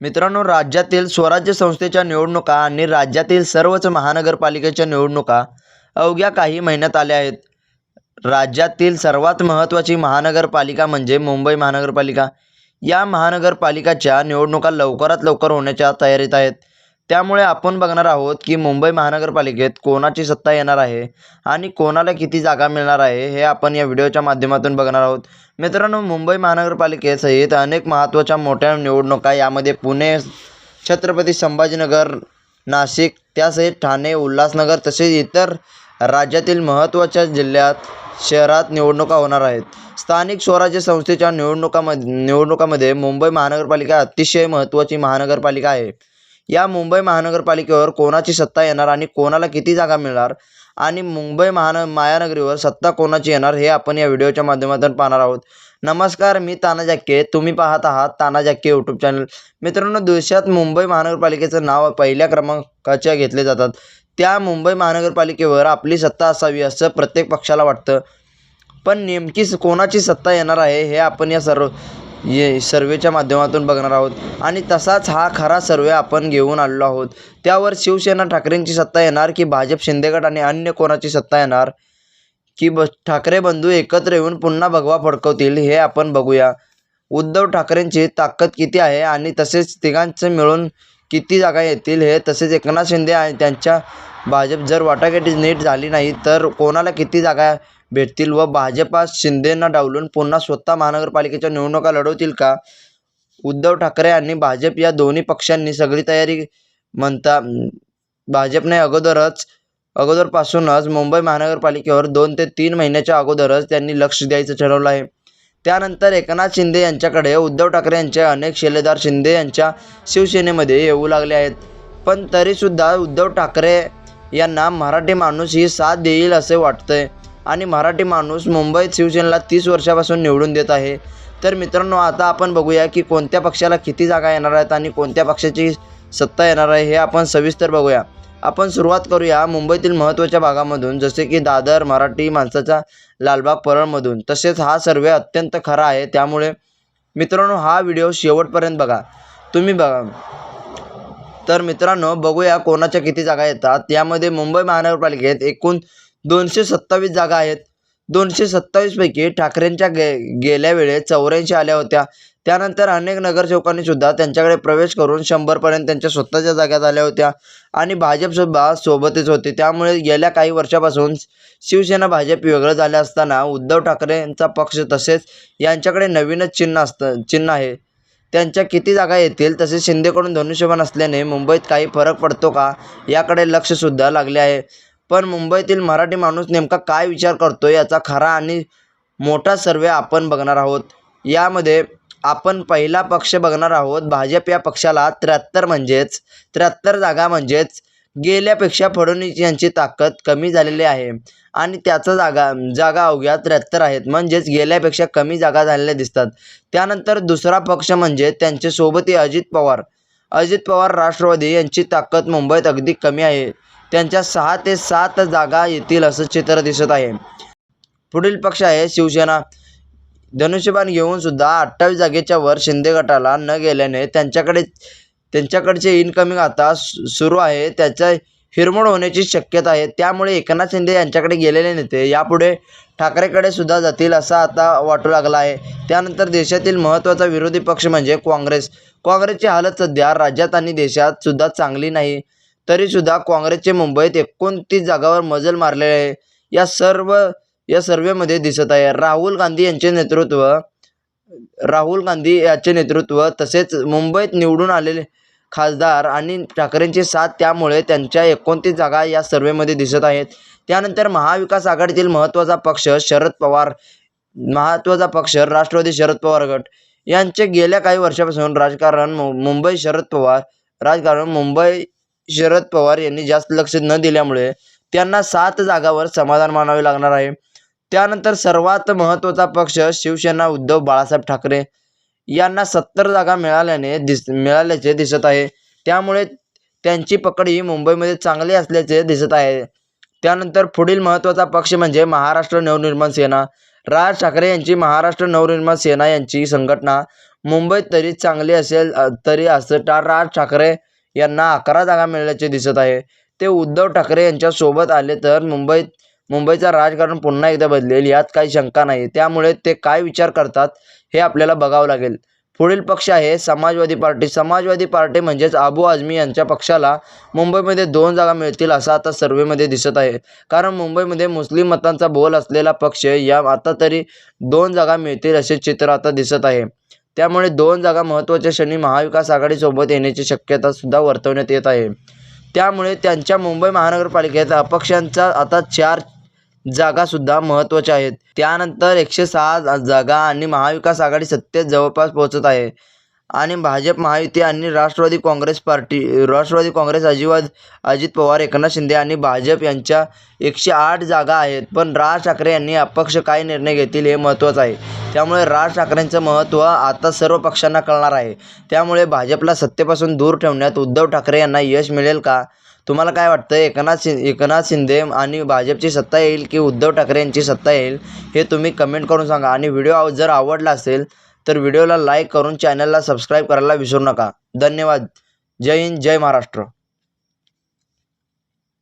मित्रांनो राज्यातील स्वराज्य संस्थेच्या निवडणुका आणि राज्यातील सर्वच महानगरपालिकेच्या निवडणुका अवघ्या काही महिन्यात आल्या आहेत. राज्यातील सर्वात महत्त्वाची महानगरपालिका म्हणजे मुंबई महानगरपालिका. या महानगरपालिकाच्या निवडणुका लवकरात लवकर होण्याच्या तयारीत आहेत. त्यामुळे आपण बघणार आहोत की मुंबई महानगरपालिकेत कोणाची सत्ता येणार आहे आणि कोणाला किती जागा मिळणार आहे हे आपण या व्हिडिओच्या माध्यमातून बघणार आहोत. मित्रांनो मुंबई महानगरपालिकेसहित अनेक महत्त्वाच्या मोठ्या निवडणुका यामध्ये पुणे छत्रपती संभाजीनगर नाशिक त्यासहित ठाणे उल्हासनगर तसेच इतर राज्यातील महत्त्वाच्या जिल्ह्यात शहरात निवडणुका होणार आहेत. स्थानिक स्वराज्य संस्थेच्या निवडणुकामध्ये निवडणुकामध्ये मुंबई महानगरपालिका अतिशय महत्त्वाची महानगरपालिका आहे. या मुंबई महानगरपालिकेवर कोणाची सत्ता येणार आणि कोणाला किती जागा मिळणार? आणि मुंबई महान मायानगरीवर सत्ता कोणाची येणार हे आपण या व्हिडिओच्या माध्यमातून पाहणार आहोत. नमस्कार मी ताना जाक्के तुम्ही पाहत आहात ताना जाक्के यूट्यूब चॅनल मित्रांनो देशात मुंबई महानगरपालिकेचं नाव पहिल्या क्रमांकाच्या घेतले जातात. त्या मुंबई महानगरपालिकेवर आपली सत्ता असावी असं प्रत्येक पक्षाला वाटतं. पण नेमकी स- कोणाची सत्ता येणार आहे हे आपण या सर्व ये सर्वेच्या माध्यमातून बघणार आहोत. आणि तसाच हा खरा सर्वे आपण घेऊन आलेलो आहोत. त्यावर शिवसेना ठाकरेंची सत्ता येणार की भाजप शिंदेगड आणि अन्य कोणाची सत्ता येणार? की ब ठाकरे बंधू एकत्र येऊन पुन्हा भगवा फडकवतील हे आपण बघूया. उद्धव ठाकरेंची ताकद किती आहे आणि तसेच तिघांचं मिळून किती जागा येतील हे तसेच एकनाथ शिंदे आणि त्यांच्या भाजप जर वाटाघाटी नीट झाली नाही तर कोणाला किती जागा भेटतील व भाजपा शिंदेंना डावलून पुन्हा स्वतः महानगरपालिकेच्या निवडणुका लढवतील का? उद्धव ठाकरे आणि भाजप या दोन्ही पक्षांनी सगळी तयारी म्हणता भाजपने अगोदरच अगोदरपासूनच मुंबई महानगरपालिकेवर दोन ते तीन महिन्याच्या अगोदरच त्यांनी लक्ष द्यायचं ठरवलं आहे. त्यानंतर एकनाथ शिंदे यांच्याकडे उद्धव ठाकरे यांचे अनेक शिलेदार शिंदे यांच्या शिवसेनेमध्ये येऊ लागले आहेत. पण तरीसुद्धा उद्धव ठाकरे यांना मराठी माणूस ही साथ देईल असे वाटतंय. आणि मराठी माणूस मुंबईत शिवसेनेला तीस वर्षापासून निवडून देत आहे. तर मित्रांनो आता आपण बघूया की कोणत्या पक्षाला किती जागा येणार आहेत आणि कोणत्या पक्षाची सत्ता येणार आहे हे आपण सविस्तर बघूया. आपण सुरुवात करूया मुंबईतील महत्त्वाच्या भागामधून जसे की दादर मराठी माणसाचा लालबाग परळमधून. तसेच हा सर्वे अत्यंत खरा आहे त्यामुळे मित्रांनो हा व्हिडिओ शेवटपर्यंत बघा. तुम्ही बघा. तर मित्रांनो बघूया कोणाच्या किती जागा येतात. यामध्ये मुंबई महानगरपालिकेत एकूण दोनशे सत्तावीस जागा आहेत. दोनशे सत्तावीसपैकी ठाकरेंच्या गे गेल्या वेळेस चौऱ्याऐंशी आल्या होत्या. त्यानंतर अनेक नगरसेवकांनी सुद्धा त्यांच्याकडे प्रवेश करून शंभरपर्यंत त्यांच्या स्वतःच्या जागा झाल्या होत्या आणि भाजपसुद्धा सोबतच होते. त्यामुळे गेल्या काही वर्षापासून शिवसेना भाजप वेगळं झालं असताना उद्धव ठाकरेंचा पक्ष तसेच यांच्याकडे नवीनच चिन्ह असतं चिन्ह आहे. त्यांच्या किती जागा येतील तसेच शिंदेकडून धनुष्यबाण असल्याने मुंबईत काही फरक पडतो का याकडे लक्षसुद्धा लागले आहे. पण मुंबईतील मराठी माणूस नेमका काय विचार करतो याचा खरा आणि मोठा सर्वे आपण बघणार आहोत. यामध्ये आपण पहिला पक्ष बघणार आहोत. भाजप या पक्षाला त्र्याहत्तर म्हणजेच त्र्याहत्तर जागा म्हणजेच गेल्यापेक्षा फडणवीस यांची ताकद कमी झालेली आहे. आणि त्याचा जागा जागा अवघ्या त्र्याहत्तर आहेत. म्हणजेच गेल्यापेक्षा कमी जागा झालेल्या दिसतात. त्यानंतर दुसरा पक्ष म्हणजे त्यांचे सोबती अजित पवार. अजित पवार राष्ट्रवादी यांची ताकद मुंबईत अगदी कमी आहे. त्यांच्या सहा ते सात जागा येतील असं चित्र दिसत आहे. पुढील पक्ष आहे शिवसेना. धनुष्यबाण घेऊन सुद्धा अठ्ठावीस जागेच्या वर शिंदे गटाला न गेल्याने त्यांच्याकडे त्यांच्याकडचे इनकमिंग आता सु- सुरू आहे. त्याच्या हिरमोड होण्याची शक्यता आहे. त्यामुळे एकनाथ शिंदे यांच्याकडे गेलेले नेते यापुढे ठाकरेकडे सुद्धा जातील असा आता वाटू लागला आहे. त्यानंतर देशातील महत्त्वाचा विरोधी पक्ष म्हणजे काँग्रेस. काँग्रेसची हालत सध्या राज्यात आणि देशात सुद्धा चांगली नाही. तरीसुद्धा काँग्रेसचे मुंबईत एकोणतीस जागावर मजल मारलेले आहे या सर्व या सर्वेमध्ये दिसत आहे. राहुल गांधी यांचे नेतृत्व राहुल गांधी याचे नेतृत्व तसेच मुंबईत निवडून आलेले खासदार आणि ठाकरेंची साथ त्यामुळे त्यांच्या एकोणतीस जागा या सर्वेमध्ये दिसत आहेत. त्यानंतर महाविकास आघाडीतील महत्त्वाचा पक्ष शरद पवार महत्त्वाचा पक्ष राष्ट्रवादी शरद पवार गट. यांचे गेल्या काही वर्षापासून राजकारण मुंबई शरद पवार राजकारण मुंबई शरद पवार यांनी जास्त लक्ष न दिल्यामुळे त्यांना सात जागावर समाधान मानावे लागणार आहे. त्यानंतर सर्वात महत्त्वाचा पक्ष शिवसेना उद्धव बाळासाहेब ठाकरे यांना सत्तर जागा मिळाल्याने दिस मिळाल्याचे दिसत आहे. त्यामुळे त्यांची पकड ही मुंबईमध्ये चांगली असल्याचे दिसत आहे. त्यानंतर पुढील महत्त्वाचा पक्ष म्हणजे महाराष्ट्र नवनिर्माण सेना. राज ठाकरे यांची महाराष्ट्र नवनिर्माण सेना यांची संघटना मुंबईत तरी चांगली असेल तरी असता राज ठाकरे यांना अकरा जागा मिळाल्याचे दिसत आहे. ते उद्धव ठाकरे यांच्यासोबत आले तर मुंबईत मुंबईचं राजकारण पुन्हा एकदा बदलेल यात काही शंका नाही. त्यामुळे ते काय विचार करतात हे आपल्याला बघावं लागेल. पुढील पक्ष आहे समाजवादी पार्टी. समाजवादी पार्टी म्हणजेच आबू आझमी यांच्या पक्षाला मुंबईमध्ये दोन जागा मिळतील असं आता सर्वेमध्ये दिसत आहे. कारण मुंबईमध्ये मुस्लिम मतांचा बोल असलेला पक्ष या आता तरी दोन जागा मिळतील असे चित्र आता दिसत आहे. त्यामुळे दोन जागा महत्त्वाच्या क्षणी महाविकास आघाडीसोबत येण्याची शक्यता सुद्धा वर्तवण्यात येत आहे. त्यामुळे त्यांच्या मुंबई महानगरपालिकेत अपक्षांचा आता चार जागासुद्धा महत्त्वाच्या आहेत. त्यानंतर एकशे सहा जागा आणि महाविकास आघाडी सत्तेत जवळपास पोहोचत आहे. आणि भाजप महायुती आणि राष्ट्रवादी काँग्रेस पार्टी राष्ट्रवादी काँग्रेस अजिवाद अजित पवार एकनाथ शिंदे आणि भाजप यांच्या एकशे आठ जागा आहेत. पण राज ठाकरे यांनी अपक्ष काय निर्णय घेतील हे महत्त्वाचं आहे. त्यामुळे राज ठाकरेंचं महत्त्व आता सर्व पक्षांना कळणार आहे. त्यामुळे भाजपला सत्तेपासून दूर ठेवण्यात उद्धव ठाकरे यांना यश मिळेल का? तुम्हाला काय वाटतं एकनाथ शिं एकनाथ शिंदे आणि भाजपची सत्ता येईल की उद्धव ठाकरे यांची सत्ता येईल हे तुम्ही कमेंट करून सांगा. आणि व्हिडिओ जर आवडला असेल तर व्हिडिओला लाईक करून चॅनलला सबस्क्राईब करायला विसरू नका. धन्यवाद. जय हिंद जय महाराष्ट्र.